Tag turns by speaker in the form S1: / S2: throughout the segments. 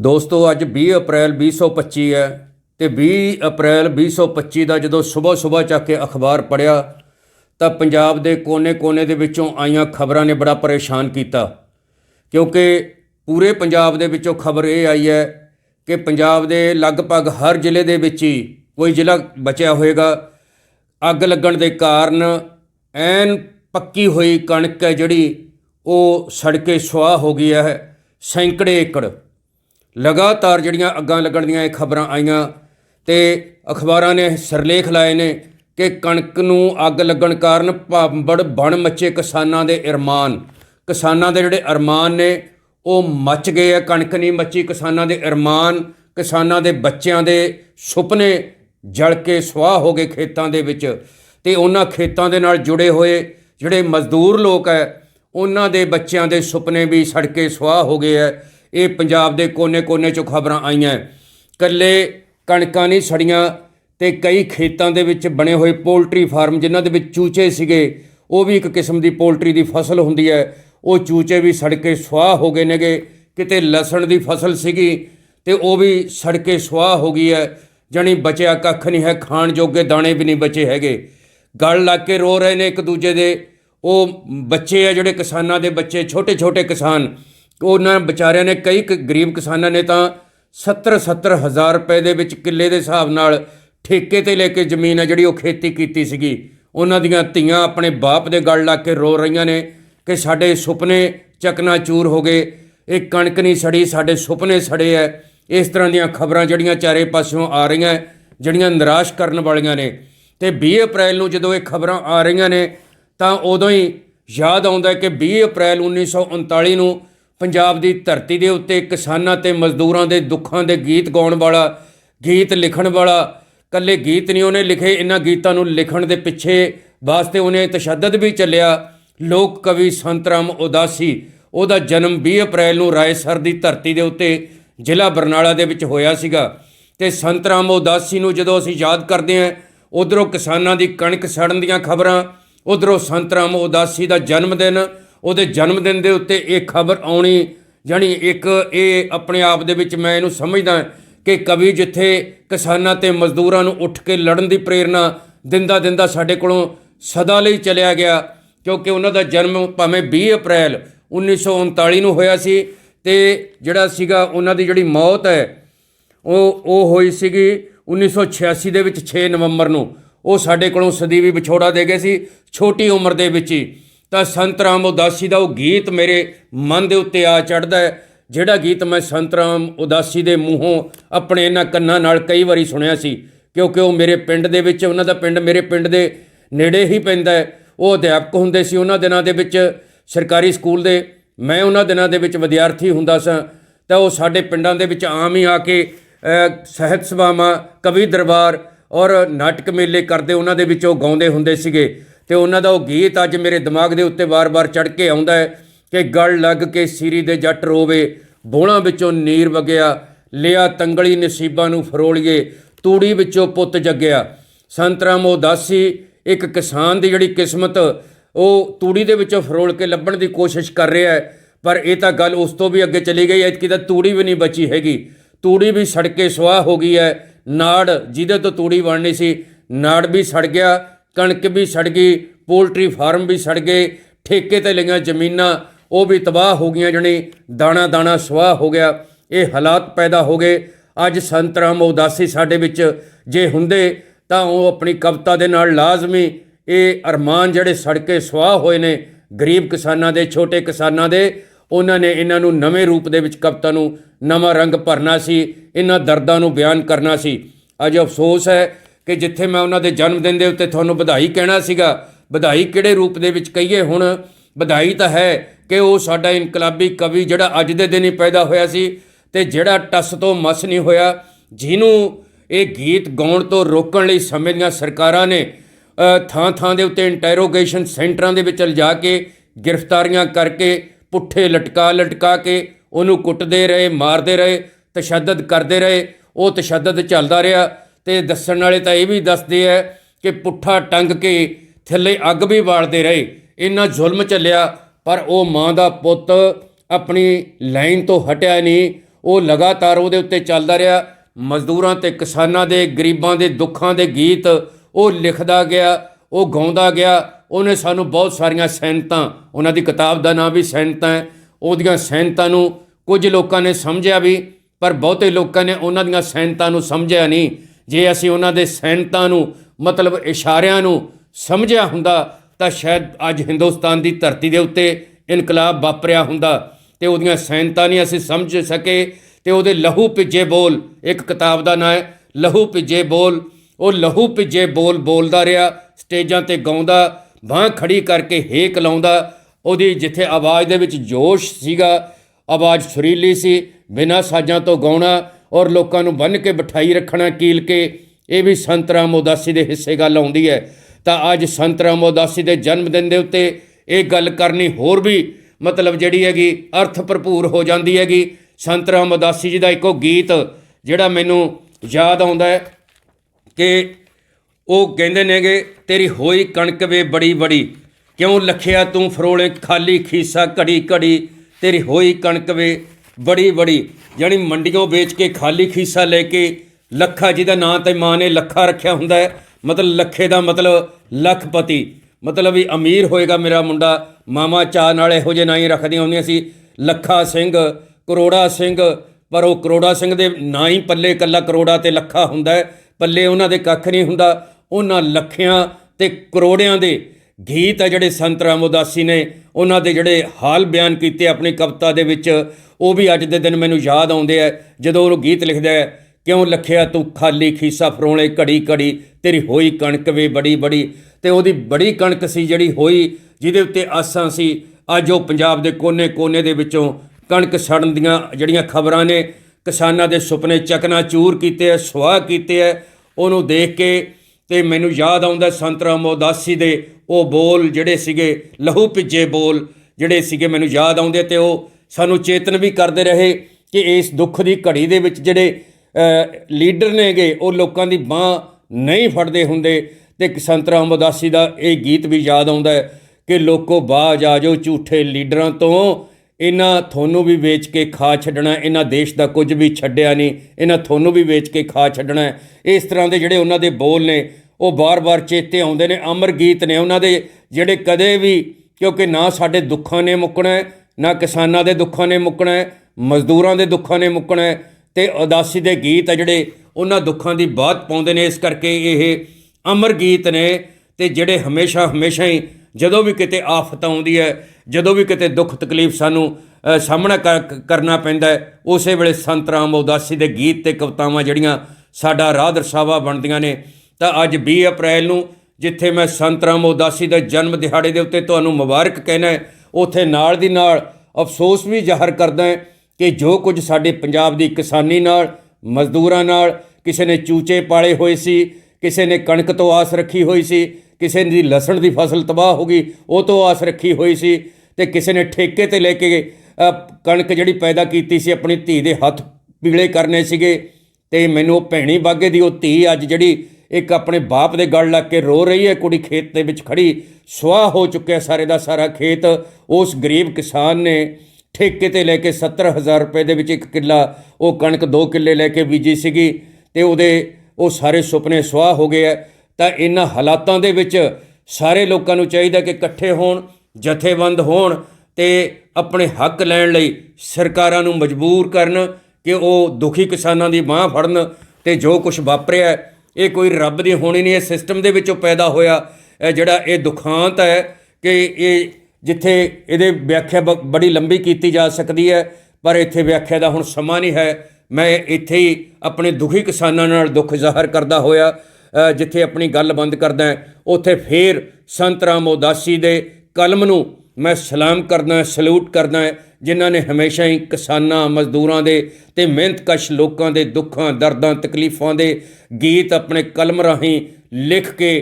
S1: ਦੋਸਤੋ, ਅੱਜ 20 ਅਪ੍ਰੈਲ 2025 ਹੈ ਤੇ 20 ਅਪ੍ਰੈਲ 2025 ਦਾ ਜਦੋਂ ਸਵੇਰ ਸਵੇਰ ਚੱਕ ਕੇ ਅਖਬਾਰ ਪੜਿਆ ਤਾਂ ਪੰਜਾਬ ਦੇ ਕੋਨੇ-ਕੋਨੇ ਦੇ ਵਿੱਚੋਂ ਆਈਆਂ ਖਬਰਾਂ ਨੇ ਬੜਾ ਪਰੇਸ਼ਾਨ ਕੀਤਾ। ਕਿਉਂਕਿ ਪੂਰੇ ਪੰਜਾਬ ਦੇ ਵਿੱਚੋਂ ਖਬਰ ਇਹ ਆਈ ਹੈ ਕਿ ਪੰਜਾਬ ਦੇ ਲਗਭਗ ਹਰ ਜ਼ਿਲ੍ਹੇ ਦੇ ਵਿੱਚ ਹੀ ਕੋਈ ਜ਼ਿਲ੍ਹਾ ਬਚਿਆ ਹੋਵੇਗਾ ਅੱਗ ਲੱਗਣ ਦੇ ਕਾਰਨ ਐਨ ਪੱਕੀ ਹੋਈ ਕਣਕ ਹੈ ਜਿਹੜੀ, ਉਹ ਸੜ ਕੇ ਸੁਆਹ ਹੋ ਗਈ ਹੈ ਸੈਂਕੜੇ ਏਕੜ। ਲਗਾਤਾਰ ਜਿਹੜੀਆਂ ਅੱਗਾਂ ਲੱਗਣ ਦੀਆਂ ਇਹ ਖਬਰਾਂ ਆਈਆਂ ਤੇ ਅਖਬਾਰਾਂ ਨੇ ਸਿਰਲੇਖ ਲਾਏ ਨੇ ਕਿ ਕਣਕ ਨੂੰ ਅੱਗ ਲੱਗਣ ਕਾਰਨ ਭਾਂਬੜ ਬਣ ਮੱਚੇ ਕਿਸਾਨਾਂ ਦੇ ਅਰਮਾਨ। ਕਿਸਾਨਾਂ ਦੇ ਜਿਹੜੇ ਅਰਮਾਨ ਨੇ, ਉਹ ਮੱਚ ਗਏ ਆ, ਕਣਕ ਨਹੀਂ ਮੱਚੀ, ਕਿਸਾਨਾਂ ਦੇ ਅਰਮਾਨ, ਕਿਸਾਨਾਂ ਦੇ ਬੱਚਿਆਂ ਦੇ ਸੁਪਨੇ ਜਲ ਕੇ ਸੁਆਹ ਹੋ ਗਏ ਖੇਤਾਂ ਦੇ ਵਿੱਚ ਤੇ ਉਹਨਾਂ ਖੇਤਾਂ ਦੇ ਨਾਲ ਜੁੜੇ ਹੋਏ ਜਿਹੜੇ ਮਜ਼ਦੂਰ ਲੋਕ ਹੈ ਉਹਨਾਂ ਦੇ ਬੱਚਿਆਂ ਦੇ ਸੁਪਨੇ ਵੀ ਸੜ ਕੇ ਸੁਆਹ ਹੋ ਗਏ ਹੈ ਇਹ ਪੰਜਾਬ ਦੇ ਕੋਨੇ-ਕੋਨੇ ਚੋਂ ਖਬਰਾਂ ਆਈਆਂ। ਕੱਲੇ ਕਣਕਾਂ ਨਹੀਂ ਸੜੀਆਂ ਤੇ ਕਈ ਖੇਤਾਂ ਦੇ ਵਿੱਚ ਬਣੇ ਹੋਏ ਪੋਲਟਰੀ ਫਾਰਮ ਜਿਨ੍ਹਾਂ ਦੇ ਵਿੱਚ ਚੂਚੇ ਸੀਗੇ, ਉਹ ਵੀ ਇੱਕ ਕਿਸਮ ਦੀ ਪੋਲਟਰੀ ਦੀ ਫਸਲ ਹੁੰਦੀ ਹੈ। ਉਹ ਚੂਚੇ ਵੀ ਸੜ ਕੇ ਸੁਆਹ ਹੋ ਗਏ ਨੇਗੇ। ਕਿਤੇ ਲਸਣ ਦੀ ਫਸਲ ਸੀਗੀ ਤੇ ਉਹ ਵੀ ਸੜ ਕੇ ਸੁਆਹ ਹੋ ਗਈ ਹੈ। ਜਣੀ ਬਚਿਆ ਕੱਖ ਨਹੀਂ ਹੈ, ਖਾਣ ਜੋਗੇ ਦਾਣੇ ਵੀ ਨਹੀਂ ਬਚੇ ਹੈਗੇ। ਗਲ ਲੱਗ ਕੇ ਰੋ ਰਹੇ ਨੇ ਇੱਕ ਦੂਜੇ ਦੇ। ਉਹ ਬੱਚੇ ਆ ਜਿਹੜੇ ਕਿਸਾਨਾਂ ਦੇ ਬੱਚੇ ਛੋਟੇ ਛੋਟੇ ਕਿਸਾਨ। ਉਹਨਾਂ ਵਿਚਾਰਿਆਂ ਨੇ ਕਈ ਕੁ ਗਰੀਬ ਕਿਸਾਨਾਂ ਨੇ ਤਾਂ 70 70 ਹਜ਼ਾਰ ਰੁਪਏ ਦੇ ਵਿੱਚ ਕਿੱਲੇ ਦੇ ਹਿਸਾਬ ਨਾਲ ਠੇਕੇ ਤੇ ਲੈ ਕੇ ਜ਼ਮੀਨ ਹੈ ਜਿਹੜੀ ਉਹ ਖੇਤੀ ਕੀਤੀ ਸੀਗੀ। ਉਹਨਾਂ ਦੀਆਂ ਧੀਆਂ ਆਪਣੇ ਬਾਪ ਦੇ ਗਲ ਲਾ ਕੇ ਰੋ ਰਹੀਆਂ ਨੇ ਕਿ ਸਾਡੇ ਸੁਪਨੇ ਚਕਨਾਚੂਰ ਹੋ ਗਏ, ਇਹ ਕਣਕ ਨਹੀਂ ਸੜੀ, ਸਾਡੇ ਸੁਪਨੇ ਸੜੇ ਐ। ਇਸ ਤਰ੍ਹਾਂ ਦੀਆਂ ਖਬਰਾਂ ਜਿਹੜੀਆਂ ਚਾਰੇ ਪਾਸਿਓਂ ਆ ਰਹੀਆਂ ਜਿਹੜੀਆਂ ਨਿਰਾਸ਼ ਕਰਨ ਵਾਲੀਆਂ ਨੇ। ਤੇ 20 ਅਪ੍ਰੈਲ ਨੂੰ ਜਦੋਂ ਇਹ ਖਬਰਾਂ ਆ ਰਹੀਆਂ ਨੇ, ਤਾਂ ਉਦੋਂ ਹੀ ਯਾਦ ਆਉਂਦਾ ਕਿ 20 ਅਪ੍ਰੈਲ 1939 ਨੂੰ ਪੰਜਾਬ ਦੀ ਧਰਤੀ ਦੇ ਉੱਤੇ ਕਿਸਾਨਾਂ ਤੇ ਮਜ਼ਦੂਰਾਂ ਦੇ ਦੁੱਖਾਂ ਦੇ ਗੀਤ ਗਾਉਣ ਵਾਲਾ, ਗੀਤ ਲਿਖਣ ਵਾਲਾ ਕੱਲੇ ਗੀਤ ਨਹੀਂ ਉਹਨੇ ਲਿਖੇ, ਇਹਨਾਂ ਗੀਤਾਂ ਨੂੰ ਲਿਖਣ ਦੇ ਪਿੱਛੇ ਵਾਸਤੇ ਉਹਨੇ ਤਸ਼ੱਦਦ ਵੀ ਚੱਲਿਆ। ਲੋਕ ਕਵੀ ਸੰਤਰਾਮ ਉਦਾਸੀ, ਉਹਦਾ ਜਨਮ 20 ਅਪ੍ਰੈਲ ਨੂੰ ਰਾਏਸਰ ਦੀ ਧਰਤੀ ਦੇ ਉੱਤੇ ਜ਼ਿਲ੍ਹਾ ਬਰਨਾਲਾ ਦੇ ਵਿੱਚ ਹੋਇਆ ਸੀਗਾ। ਤੇ ਸੰਤਰਾਮ ਉਦਾਸੀ ਨੂੰ ਜਦੋਂ ਅਸੀਂ ਯਾਦ ਕਰਦੇ ਹਾਂ, ਉਧਰੋਂ ਕਿਸਾਨਾਂ ਦੀ ਕਣਕ ਸੜਨ ਦੀਆਂ ਖਬਰਾਂ, ਉਧਰੋਂ ਸੰਤਰਾਮ ਉਦਾਸੀ ਦਾ ਜਨਮ ਦਿਨ ਉਹਦੇ ਜਨਮ ਦਿਨ ਦੇ ਉੱਤੇ ਇਹ ਖਬਰ ਆਉਣੀ ਜਾਣੀ ਇੱਕ ਇਹ ਆਪਣੇ ਆਪ ਦੇ ਵਿੱਚ ਮੈਂ ਇਹਨੂੰ ਸਮਝਦਾ ਕਿ ਕਵੀ ਜਿੱਥੇ ਕਿਸਾਨਾਂ ਤੇ ਮਜ਼ਦੂਰਾਂ ਨੂੰ ਉੱਠ ਕੇ ਲੜਨ ਦੀ ਪ੍ਰੇਰਣਾ ਦਿੰਦਾ ਦਿੰਦਾ ਸਾਡੇ ਕੋਲੋਂ ਸਦਾ ਲਈ ਚਲਿਆ ਗਿਆ, ਕਿਉਂਕਿ ਉਹਨਾਂ ਦਾ ਜਨਮ ਭਾਵੇਂ 20 ਅਪ੍ਰੈਲ 1939 ਨੂੰ ਹੋਇਆ ਸੀ ਤੇ ਜਿਹੜਾ ਸੀਗਾ ਉਹਨਾਂ ਦੀ ਜਿਹੜੀ ਮੌਤ ਹੈ, ਉਹ ਉਹ ਹੋਈ ਸੀਗੀ 1986 ਦੇ ਵਿੱਚ 6 ਨਵੰਬਰ ਨੂੰ। ਉਹ ਸਾਡੇ ਕੋਲੋਂ ਸਦੀਵੀ ਵਿਛੋੜਾ ਦੇ ਗਏ ਸੀ, ਛੋਟੀ ਉਮਰ ਦੇ ਵਿੱਚ ਹੀ। ਤਾਂ ਸੰਤ ਰਾਮ ਉਦਾਸੀ ਦਾ ਉਹ ਗੀਤ ਮੇਰੇ ਮਨ ਦੇ ਉੱਤੇ ਆ ਚੜਦਾ ਹੈ ਜਿਹੜਾ ਗੀਤ ਮੈਂ ਸੰਤ ਰਾਮ ਉਦਾਸੀ ਦੇ ਮੂੰਹੋਂ ਆਪਣੇ ਇਹਨਾਂ ਕੰਨਾਂ ਨਾਲ ਕਈ ਵਾਰੀ ਸੁਣਿਆ ਸੀ ਕਿਉਂਕਿ ਉਹ ਮੇਰੇ ਪਿੰਡ ਦੇ ਵਿੱਚ ਉਹਨਾਂ ਦਾ ਪਿੰਡ ਮੇਰੇ ਪਿੰਡ ਦੇ ਨੇੜੇ ਹੀ ਪੈਂਦਾ ਹੈ। ਉਹ ਅਧਿਆਪਕ ਹੁੰਦੇ ਸੀ ਉਹਨਾਂ ਦਿਨਾਂ ਦੇ ਵਿੱਚ ਸਰਕਾਰੀ ਸਕੂਲ ਦੇ ਮੈਂ ਉਹਨਾਂ ਦਿਨਾਂ ਦੇ ਵਿੱਚ ਵਿਦਿਆਰਥੀ ਹੁੰਦਾ ਸਾਂ ਤਾਂ ਉਹ ਸਾਡੇ ਪਿੰਡਾਂ ਦੇ ਵਿੱਚ ਆਮ ਹੀ ਆ ਕੇ ਅ, ਸਾਹਿਤ ਸਭਾਵਾਂ ਕਵੀ ਦਰਬਾਰ ਔਰ ਨਾਟਕ ਮੇਲੇ ਕਰਦੇ ਉਹਨਾਂ ਦੇ ਵਿੱਚ ਉਹ ਗਾਉਂਦੇ ਹੁੰਦੇ ਸੀਗੇ। ਤੇ ਉਹਨਾਂ ਦਾ ਉਹ ਗੀਤ ਅੱਜ ਮੇਰੇ ਦਿਮਾਗ ਦੇ ਉੱਤੇ ਵਾਰ-ਵਾਰ ਚੜ ਕੇ ਆਉਂਦਾ ਹੈ ਕਿ ਗਲ ਲੱਗ ਕੇ ਸੀਰੀ ਦੇ ਜੱਟ ਰੋਵੇ, ਬੋਲਾਂ ਵਿੱਚੋਂ ਨੀਰ ਵਗਿਆ, ਲਿਆ ਤੰਗਲੀ ਨਸੀਬਾਂ ਨੂੰ ਫਰੋਲੀਏ, ਤੂੜੀ ਵਿੱਚੋਂ ਪੁੱਤ ਜੱਗਿਆ। ਸੰਤਰਾਮ ਉਦਾਸੀ ਇੱਕ ਕਿਸਾਨ ਦੀ ਜਿਹੜੀ ਕਿਸਮਤ, ਉਹ ਤੂੜੀ ਦੇ ਵਿੱਚੋਂ ਫਰੋਲ ਕੇ ਲੱਭਣ ਦੀ ਕੋਸ਼ਿਸ਼ ਕਰ ਰਿਹਾ ਹੈ, ਪਰ ਇਹ ਤਾਂ ਗੱਲ ਉਸ ਤੋਂ ਵੀ ਅੱਗੇ ਚਲੀ ਗਈ ਐਤਕੀ ਤਾਂ ਤੂੜੀ ਵੀ ਨਹੀਂ ਬਚੀ ਹੈਗੀ। ਤੂੜੀ ਵੀ ਸੜ ਕੇ ਸੁਆਹ ਹੋ ਗਈ ਹੈ, ਨਾੜ, ਜਿਹਦੇ ਤੋਂ ਤੂੜੀ ਬਣਨੀ ਸੀ, ਨਾੜ ਵੀ ਸੜ ਗਿਆ ਕਣਕ ਵੀ ਸੜ ਗਈ, ਪੋਲਟਰੀ ਫਾਰਮ ਵੀ ਸੜ ਗਏ, ਠੇਕੇ ਤੇ ਲਈਆਂ ਜ਼ਮੀਨਾਂ, ਉਹ ਵੀ ਤਬਾਹ ਹੋ ਗਈਆਂ ਜਣੀ, ਦਾਣਾ ਦਾਣਾ ਸੁਆਹ ਹੋ ਗਿਆ, ਇਹ ਹਾਲਾਤ ਪੈਦਾ ਹੋ ਗਏ। ਅੱਜ ਸੰਤ ਰਾਮ ਉਦਾਸੀ ਸਾਡੇ ਵਿੱਚ ਜੇ ਹੁੰਦੇ, ਤਾਂ ਉਹ ਆਪਣੀ ਕਵਿਤਾ ਦੇ ਨਾਲ ਲਾਜ਼ਮੀ ਇਹ ਅਰਮਾਨ ਜਿਹੜੇ ਸੜ ਕੇ ਸੁਆਹ ਹੋਏ ਨੇ, ਗਰੀਬ ਕਿਸਾਨਾਂ ਦੇ, ਛੋਟੇ ਕਿਸਾਨਾਂ ਦੇ, ਉਹਨਾਂ ਨੇ ਇਹਨਾਂ ਨੂੰ ਨਵੇਂ ਰੂਪ ਦੇ ਵਿੱਚ ਕਵਿਤਾ ਨੂੰ ਨਵਾਂ ਰੰਗ ਭਰਨਾ ਸੀ, ਇਹਨਾਂ ਦਰਦਾਂ ਨੂੰ ਬਿਆਨ ਕਰਨਾ ਸੀ। ਅੱਜ ਅਫਸੋਸ ਹੈ ਕਿ ਜਿੱਥੇ ਮੈਂ ਉਹਨਾਂ ਦੇ ਜਨਮ ਦਿਨ ਦੇ ਉੱਤੇ ਤੁਹਾਨੂੰ ਵਧਾਈ ਕਹਿਣਾ ਸੀਗਾ, ਵਧਾਈ ਕਿਹੜੇ ਰੂਪ ਦੇ ਵਿੱਚ ਕਹੀਏ ਹੁਣ? ਵਧਾਈ ਤਾਂ ਹੈ ਕਿ ਉਹ ਸਾਡਾ ਇਨਕਲਾਬੀ ਕਵੀ ਜਿਹੜਾ ਅੱਜ ਦੇ ਦਿਨ ਹੀ ਪੈਦਾ ਹੋਇਆ ਸੀ ਤੇ ਜਿਹੜਾ ਟਸ ਤੋਂ ਮਸ ਨਹੀਂ ਹੋਇਆ, ਜਿਹਨੂੰ ਇਹ ਗੀਤ ਗਾਉਣ ਤੋਂ ਰੋਕਣ ਲਈ ਸਮੇਂ ਦੀਆਂ ਸਰਕਾਰਾਂ ਨੇ ਥਾਂ ਥਾਂ ਦੇ ਉੱਤੇ ਇੰਟਰੋਗੇਸ਼ਨ ਸੈਂਟਰਾਂ ਦੇ ਵਿੱਚ ਲਿਜਾ ਕੇ ਗ੍ਰਿਫਤਾਰੀਆਂ ਕਰਕੇ ਪੁੱਠੇ ਲਟਕਾ ਲਟਕਾ ਕੇ ਉਹਨੂੰ ਕੁੱਟਦੇ ਰਹੇ, ਮਾਰਦੇ ਰਹੇ, ਤਸ਼ੱਦਦ ਕਰਦੇ ਰਹੇ, ਉਹ ਤਸ਼ੱਦਦ ਚੱਲਦਾ ਰਿਹਾ। ਤੇ ਦੱਸਣ ਵਾਲੇ ਤਾਂ ਇਹ ਵੀ ਦੱਸਦੇ ਆ ਕਿ ਪੁੱਠਾ ਟੰਗ ਕੇ ਥੱਲੇ ਅੱਗ ਵੀ ਬਾਲਦੇ ਰਹੇ। ਇੰਨਾ ਜ਼ੁਲਮ ਚੱਲਿਆ, ਪਰ ਉਹ ਮਾਂ ਦਾ ਪੁੱਤ ਆਪਣੀ ਲਾਈਨ ਤੋਂ ਹਟਿਆ ਨਹੀਂ। ਉਹ ਲਗਾਤਾਰ ਉਹਦੇ ਉੱਤੇ ਚੱਲਦਾ ਰਿਹਾ। ਮਜ਼ਦੂਰਾਂ ਤੇ ਕਿਸਾਨਾਂ ਦੇ, ਗਰੀਬਾਂ ਦੇ, ਦੁੱਖਾਂ ਦੇ ਗੀਤ ਉਹ ਲਿਖਦਾ ਗਿਆ, ਉਹ ਗਾਉਂਦਾ ਗਿਆ। ਉਹਨੇ ਸਾਨੂੰ ਬਹੁਤ ਸਾਰੀਆਂ ਸੈਨਤਾਂ ਉਹਨਾਂ ਦੀ ਕਿਤਾਬ ਦਾ ਨਾਮ ਵੀ ਸੈਨਤਾਂ ਹੈ। ਉਹਦੀਆਂ ਸੈਨਤਾਂ ਨੂੰ ਕੁਝ ਲੋਕਾਂ ਨੇ ਸਮਝਿਆ ਵੀ, ਪਰ ਬਹੁਤੇ ਲੋਕਾਂ ਨੇ ਉਹਨਾਂ ਦੀਆਂ ਸੈਨਤਾਂ ਨੂੰ ਸਮਝਿਆ ਨਹੀਂ। ਜੇ ਅਸੀਂ ਉਹਨਾਂ ਦੇ ਸੈਨਤਾਂ ਨੂੰ, ਮਤਲਬ ਇਸ਼ਾਰਿਆਂ ਨੂੰ ਸਮਝਿਆ ਹੁੰਦਾ, ਤਾਂ ਸ਼ਾਇਦ ਅੱਜ ਹਿੰਦੁਸਤਾਨ ਦੀ ਧਰਤੀ ਦੇ ਉੱਤੇ ਇਨਕਲਾਬ ਵਾਪਰਿਆ ਹੁੰਦਾ। ਤੇ ਉਹਦੀਆਂ ਸੈਨਤਾਂ ਨਹੀਂ ਅਸੀਂ ਸਮਝ ਸਕੇ। ਤੇ ਉਹਦੇ ਲਹੂ ਭਿੱਜੇ ਬੋਲ, ਇੱਕ ਕਿਤਾਬ ਦਾ ਨਾਂ ਹੈ, ਲਹੂ ਭਿੱਜੇ ਬੋਲ। ਉਹ ਲਹੂ ਭਿੱਜੇ ਬੋਲ ਬੋਲਦਾ ਰਿਹਾ, ਸਟੇਜਾਂ ਤੇ ਗਾਉਂਦਾ, ਬਾਹ ਖੜੀ ਕਰਕੇ ਹੇਕ ਲਾਉਂਦਾ। ਉਹਦੀ ਜਿੱਥੇ ਆਵਾਜ਼ ਦੇ ਵਿੱਚ ਜੋਸ਼ ਸੀਗਾ, ਆਵਾਜ਼ ਸੁਰੀਲੀ ਸੀ, ਬਿਨਾਂ ਸਾਜ਼ਾਂ ਤੋਂ ਗਾਉਣਾ ਔਰ ਲੋਕਾਂ ਨੂੰ ਬੰਨ ਕੇ ਬਿਠਾਈ ਰੱਖਣਾ ਕੀਲ ਕੇ, ਇਹ ਵੀ ਸੰਤ ਰਾਮ ਉਦਾਸੀ ਦੇ ਹਿੱਸੇ ਗੱਲ ਆਉਂਦੀ ਹੈ। ਤਾਂ ਅੱਜ ਸੰਤ ਰਾਮ ਉਦਾਸੀ ਦੇ ਜਨਮ ਦਿਨ ਦੇ ਉੱਤੇ ਇਹ ਗੱਲ ਕਰਨੀ ਹੋਰ ਵੀ ਮਤਲਬ ਜਿਹੜੀ ਹੈਗੀ ਅਰਥ ਭਰਪੂਰ ਹੋ ਜਾਂਦੀ ਹੈਗੀ। ਸੰਤ ਰਾਮ ਉਦਾਸੀ ਜੀ ਦਾ ਇੱਕੋ ਗੀਤ ਜਿਹੜਾ ਮੈਨੂੰ ਯਾਦ ਆਉਂਦਾ ਹੈ ਕਿ ਉਹ ਕਹਿੰਦੇ ਨੇਗੇ, ਤੇਰੀ ਹੋਈ ਕਣਕ ਵੇ ਬੜੀ ਬੜੀ ਕਿਉਂ ਲਖਿਆ ਤੂੰ ਫਰੋਲੇ ਖਾਲੀ ਖੀਸਾ ਘੜੀ ਘੜੀ? ਤੇਰੀ ਹੋਈ ਕਣਕ ਵੇ ਬੜੀ ਬੜੀ ਜਾਣੀ ਮੰਡੀਆਂ ਵੇਚ ਕੇ ਖਾਲੀ ਖੀਸਾ ਲੈ ਕੇ ਲੱਖਾ, ਜਿਹਦਾ ਨਾਂ ਤੇ ਮਾਂ ਨੇ ਲੱਖਾ ਰੱਖਿਆ ਹੁੰਦਾ ਹੈ, ਮਤਲਬ ਲੱਖੇ ਦਾ ਮਤਲਬ ਲੱਖਪਤੀ। ਮਤਲਬ ਵੀ ਅਮੀਰ ਹੋਏਗਾ ਮੇਰਾ ਮੁੰਡਾ ਮਾਮਾ ਚਾਹ ਨਾਲ ਇਹੋ ਜਿਹੇ ਨਾਂ ਹੀ ਰੱਖਦੀਆਂ ਹੁੰਦੀਆਂ ਸੀ। ਲੱਖਾ ਸਿੰਘ, ਕਰੋੜਾ ਸਿੰਘ, ਪਰ ਉਹ ਕਰੋੜਾ ਸਿੰਘ ਦੇ ਨਾਂ ਹੀ ਪੱਲੇ ਇਕੱਲਾ ਕਰੋੜਾ ਤੇ ਲੱਖਾ ਹੁੰਦਾ ਪੱਲੇ ਉਹਨਾਂ ਦੇ ਕੱਖ ਨਹੀਂ ਹੁੰਦਾ। ਉਹਨਾਂ ਲੱਖਿਆਂ ਤੇ ਕਰੋੜਿਆਂ ਦੇ ਗੀਤ ਆ ਜਿਹੜੇ ਸੰਤ ਰਾਮ ਉਦਾਸੀ ਨੇ, ਉਹਨਾਂ ਦੇ ਜਿਹੜੇ ਹਾਲ ਬਿਆਨ ਕੀਤੇ ਆਪਣੀ ਕਵਿਤਾ ਦੇ ਵਿੱਚ, ਉਹ ਵੀ ਅੱਜ ਦੇ ਦਿਨ ਮੈਨੂੰ ਯਾਦ ਆਉਂਦੇ ਆ, ਜਦੋਂ ਉਹ ਗੀਤ ਲਿਖਦਾ ਹੈ, ਕਿਉਂ ਲਖਿਆ ਤੂੰ ਖਾਲੀ ਖੀਸਾ ਫਰੋਲੇ, ਘੜੀ ਘੜੀ ਤੇਰੀ ਹੋਈ ਕਣਕ ਵੇ ਬੜੀ ਬੜੀ। ਤੇ ਉਹਦੀ ਬੜੀ ਕਣਕ ਸੀ ਜਿਹੜੀ ਹੋਈ, ਜਿਹਦੇ ਉੱਤੇ ਆਸਾਂ ਸੀ। ਅੱਜ ਉਹ ਪੰਜਾਬ ਦੇ ਕੋਨੇ-ਕੋਨੇ ਦੇ ਵਿੱਚੋਂ ਕਣਕ ਸੜਨ ਦੀਆਂ ਜਿਹੜੀਆਂ ਖਬਰਾਂ ਨੇ, ਕਿਸਾਨਾਂ ਦੇ ਸੁਪਨੇ ਚਕਨਾ ਚੂਰ ਕੀਤੇ ਐ ਸੁਆਹ ਕੀਤੇ ਐ ਉਹਨੂੰ ਦੇਖ ਕੇ ਤੇ ਮੈਨੂੰ ਯਾਦ ਆਉਂਦਾ ਸੰਤ ਰਾਮ ਉਦਾਸੀ ਦੇ ਉਹ ਬੋਲ ਜਿਹੜੇ ਸੀਗੇ, ਲਹੂ ਭਿੱਜੇ ਬੋਲ ਜਿਹੜੇ ਸੀਗੇ ਮੈਨੂੰ ਯਾਦ ਆਉਂਦੇ ਤੇ ਉਹ ਸਾਨੂੰ ਚੇਤਨ ਵੀ ਕਰਦੇ ਰਹੇ ਕਿ ਇਸ ਦੁੱਖ ਦੀ ਘੜੀ ਦੇ ਵਿੱਚ ਜਿਹੜੇ ਲੀਡਰ ਨੇਗੇ, ਉਹ ਲੋਕਾਂ ਦੀ ਬਾਹ ਨਹੀਂ ਫੜਦੇ ਹੁੰਦੇ। ਤੇ ਸੰਤ ਰਾਮ ਉਦਾਸੀ ਦਾ ਇਹ ਗੀਤ ਵੀ ਯਾਦ ਆਉਂਦਾ ਕਿ ਲੋਕੋ ਬਾਜ ਆ ਝੂਠੇ ਲੀਡਰਾਂ ਤੋਂ। ਇਹਨਾਂ ਤੁਹਾਨੂੰ ਵੀ ਵੇਚ ਕੇ ਖਾ ਛੱਡਣਾ, ਇਹਨਾਂ ਦੇਸ਼ ਦਾ ਕੁਝ ਵੀ ਛੱਡਿਆ ਨਹੀਂ, ਇਹਨਾਂ ਤੁਹਾਨੂੰ ਵੀ ਵੇਚ ਕੇ ਖਾ ਛੱਡਣਾ ਇਸ ਤਰ੍ਹਾਂ ਦੇ ਜਿਹੜੇ ਉਹਨਾਂ ਦੇ ਬੋਲ ਨੇ, ਉਹ ਬਾਰ-ਬਾਰ ਚੇਤੇ ਆਉਂਦੇ ਨੇ, ਅਮਰ ਗੀਤ ਨੇ ਉਹਨਾਂ ਦੇ, ਜਿਹੜੇ ਕਦੇ ਵੀ, ਕਿਉਂਕਿ ਨਾ ਸਾਡੇ ਦੁੱਖਾਂ ਨੇ ਮੁੱਕਣਾ ਨਾ ਕਿਸਾਨਾਂ ਦੇ ਦੁੱਖਾਂ ਨੇ ਮੁੱਕਣਾ ਮਜ਼ਦੂਰਾਂ ਦੇ ਦੁੱਖਾਂ ਨੇ ਮੁੱਕਣਾ ਹੈ, ਤੇ ਉਦਾਸੀ ਦੇ ਗੀਤ ਆ ਜਿਹੜੇ ਉਹਨਾਂ ਦੁੱਖਾਂ ਦੀ ਬਾਤ ਪਾਉਂਦੇ ਨੇ। ਇਸ ਕਰਕੇ ਇਹ ਅਮਰ ਗੀਤ ਨੇ, ਤੇ ਜਿਹੜੇ ਹਮੇਸ਼ਾ ਹਮੇਸ਼ਾ ਹੀ ਜਦੋਂ ਵੀ ਕਿਤੇ ਆਫਤ ਆਉਂਦੀ ਹੈ, ਜਦੋਂ ਵੀ ਕਿਤੇ ਦੁੱਖ ਤਕਲੀਫ ਸਾਨੂੰ ਸਾਹਮਣਾ ਕਰ- ਕਰਨਾ ਪੈਂਦਾ ਹੈ, ਉਸੇ ਵੇਲੇ ਸੰਤ ਰਾਮ ਉਦਾਸੀ ਦੇ ਗੀਤ ਤੇ ਕਵਿਤਾਵਾਂ ਜਿਹੜੀਆਂ ਸਾਡਾ ਰਾਹ ਦਰਸਾਵਾ ਬਣਦੀਆਂ ਨੇ, ਤਾਂ ਅੱਜ 20 ਅਪ੍ਰੈਲ ਨੂੰ ਜਿੱਥੇ ਮੈਂ ਸੰਤ ਰਾਮ ਉਦਾਸੀ ਦੇ ਜਨਮ ਦਿਹਾੜੇ ਦੇ ਉੱਤੇ ਤੁਹਾਨੂੰ ਮੁਬਾਰਕ ਕਹਿਣਾ ਹੈ, ਉਥੇ ਨਾਲ ਦੀ ਨਾਲ ਅਫਸੋਸ ਵੀ ਜ਼ਾਹਰ ਕਰਦਾ ਹੈ ਕਿ ਜੋ ਕੁਝ ਸਾਡੇ ਪੰਜਾਬ ਦੀ ਕਿਸਾਨੀ ਨਾਲ, ਮਜ਼ਦੂਰਾਂ ਨਾਲ, ਕਿਸੇ ਨੇ ਚੂਚੇ ਪਾਲੇ ਹੋਏ ਸੀ, ਕਿਸੇ ਨੇ ਕਣਕ ਤੋਂ ਆਸ ਰੱਖੀ ਹੋਈ ਸੀ ਕਿਸੇ ਦੀ ਲਸਣ ਦੀ ਫਸਲ ਤਬਾਹ ਹੋ ਗਈ, ਉਹ ਤੋਂ ਆਸ ਰੱਖੀ ਹੋਈ ਸੀ ਤੇ ਕਿਸੇ ਨੇ ਠੇਕੇ ਤੇ ਲੈ ਕੇ ਕਣਕ ਜਿਹੜੀ ਪੈਦਾ ਕੀਤੀ ਸੀ ਆਪਣੀ ਧੀ ਦੇ ਹੱਥ ਪੀਲੇ ਕਰਨੇ ਸੀਗੇ ਤੇ ਮੈਨੂੰ ਉਹ ਭੈਣੀ ਬਾਗੇ ਦੀ ਉਹ ਧੀ ਅੱਜ ਜਿਹੜੀ ਇੱਕ ਆਪਣੇ ਬਾਪ ਦੇ ਗਲ ਲੱਗ ਕੇ ਰੋ ਰਹੀ ਹੈ, ਕੁੜੀ ਖੇਤ ਦੇ ਵਿੱਚ ਖੜੀ, ਸੁਆਹ ਹੋ ਚੁੱਕਿਆ ਸਾਰੇ ਦਾ ਸਾਰਾ ਖੇਤ, ਉਸ ਗਰੀਬ ਕਿਸਾਨ ਨੇ ਠੇਕੇ ਤੇ ਲੈ ਕੇ 70000 ਰੁਪਏ ਦੇ ਵਿੱਚ ਇੱਕ ਕਿੱਲਾ, ਉਹ ਕਣਕ ਦੋ ਕਿੱਲੇ ਲੈ ਕੇ ਬੀਜੀ ਸੀਗੀ ਤੇ ਉਹਦੇ, ਉਹ ਸਾਰੇ ਸੁਪਨੇ ਸੁਆਹ ਹੋ ਗਏ ਹੈ। ਤਾਂ ਇਹਨਾਂ ਹਾਲਾਤਾਂ ਦੇ ਵਿੱਚ ਸਾਰੇ ਲੋਕਾਂ ਨੂੰ ਚਾਹੀਦਾ ਕਿ ਇਕੱਠੇ ਹੋਣ, ਜਥੇਬੰਦ ਹੋਣ ਤੇ ਆਪਣੇ ਹੱਕ ਲੈਣ ਲਈ ਸਰਕਾਰਾਂ ਨੂੰ ਮਜਬੂਰ ਕਰਨ ਕਿ ਉਹ ਦੁਖੀ ਕਿਸਾਨਾਂ ਦੀ ਬਾਹ ਫੜਨ ਤੇ ਜੋ ਕੁਝ ਵਾਪਰਿਆ ਇਹ ਕੋਈ ਰੱਬ ਦੀ ਹੋਣੀ ਨਹੀਂ, ਇਹ ਸਿਸਟਮ ਦੇ ਵਿੱਚੋਂ ਪੈਦਾ ਹੋਇਆ। ਇਹ ਜਿਹੜਾ ਇਹ ਦੁਖਾਂਤ ਹੈ ਕਿ ਇਹ ਜਿੱਥੇ ਇਹਦੇ ਵਿਆਖਿਆ ਬ- ਬੜੀ ਲੰਬੀ ਕੀਤੀ ਜਾ ਸਕਦੀ ਹੈ, ਪਰ ਇੱਥੇ ਵਿਆਖਿਆ ਦਾ ਹੁਣ ਸਮਾਂ ਨਹੀਂ ਹੈ। ਮੈਂ ਇੱਥੇ ਹੀ ਆਪਣੇ ਦੁਖੀ ਕਿਸਾਨਾਂ ਨਾਲ ਦੁੱਖ ਜ਼ਾਹਰ ਕਰਦਾ ਹੋਇਆ। ਜਿੱਥੇ ਆਪਣੀ ਗੱਲ ਬੰਦ ਕਰਦਾ ਉੱਥੇ ਫੇਰ ਸੰਤ ਰਾਮ ਉਦਾਸੀ ਦੇ ਕਲਮ ਨੂੰ ਮੈਂ ਸਲਾਮ ਕਰਦਾ, ਸਲੂਟ ਕਰਦਾ ਜਿਨ੍ਹਾਂ ਨੇ ਹਮੇਸ਼ਾ ਹੀ ਕਿਸਾਨਾਂ, ਮਜ਼ਦੂਰਾਂ ਦੇ ਤੇ ਮਿਹਨਤਕਸ਼ ਲੋਕਾਂ ਦੇ ਦੁੱਖਾਂ, ਦਰਦਾਂ, ਤਕਲੀਫਾਂ ਦੇ ਗੀਤ ਆਪਣੇ ਕਲਮ ਰਾਹੀਂ ਲਿਖ ਕੇ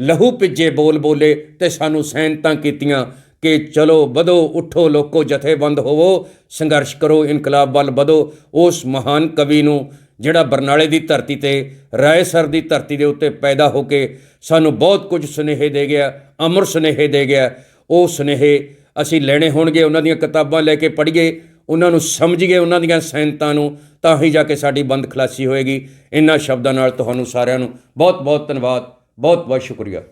S1: ਲਹੂ ਭਿੱਜੇ ਬੋਲ ਬੋਲੇ ਤੇ ਸਾਨੂੰ ਸੈਨਤਾਂ ਕੀਤੀਆਂ ਕਿ ਚਲੋ ਵਧੋ, ਉਠੋ, ਲੋਕੋ ਜਥੇਬੰਦ ਹੋਵੋ, ਸੰਘਰਸ਼ ਕਰੋ, ਇਨਕਲਾਬ ਵੱਲ ਵਧੋ, ਉਸ ਮਹਾਨ ਕਵੀ ਨੂੰ ਜਿਹੜਾ ਬਰਨਾਲੇ ਦੀ ਧਰਤੀ ਤੇ, ਰਾਏਸਰ ਦੀ ਧਰਤੀ ਦੇ ਉੱਤੇ ਪੈਦਾ ਹੋ ਕੇ ਸਾਨੂੰ ਬਹੁਤ ਕੁਝ ਸੁਨੇਹੇ ਦੇ ਗਿਆ, ਅਮਰ ਸੁਨੇਹੇ ਦੇ ਗਿਆ। ਉਹ ਸੁਨੇਹੇ ਅਸੀਂ ਲੈਣੇ ਹੋਣਗੇ, ਉਹਨਾਂ ਦੀਆਂ ਕਿਤਾਬਾਂ ਲੈ ਕੇ ਪੜ੍ਹੀਏ, ਉਹਨਾਂ ਨੂੰ ਸਮਝੀਏ, ਉਹਨਾਂ ਦੀਆਂ ਸੈਨਤਾਂ ਨੂੰ, ਤਾਂ ਹੀ ਜਾ ਕੇ ਸਾਡੀ ਬੰਦ ਖਲਾਸੀ ਹੋਏਗੀ। ਇਹਨਾਂ ਸ਼ਬਦਾਂ ਨਾਲ ਤੁਹਾਨੂੰ ਸਾਰਿਆਂ ਨੂੰ ਬਹੁਤ ਬਹੁਤ ਧੰਨਵਾਦ ਬਹੁਤ ਬਹੁਤ ਸ਼ੁਕਰੀਆ।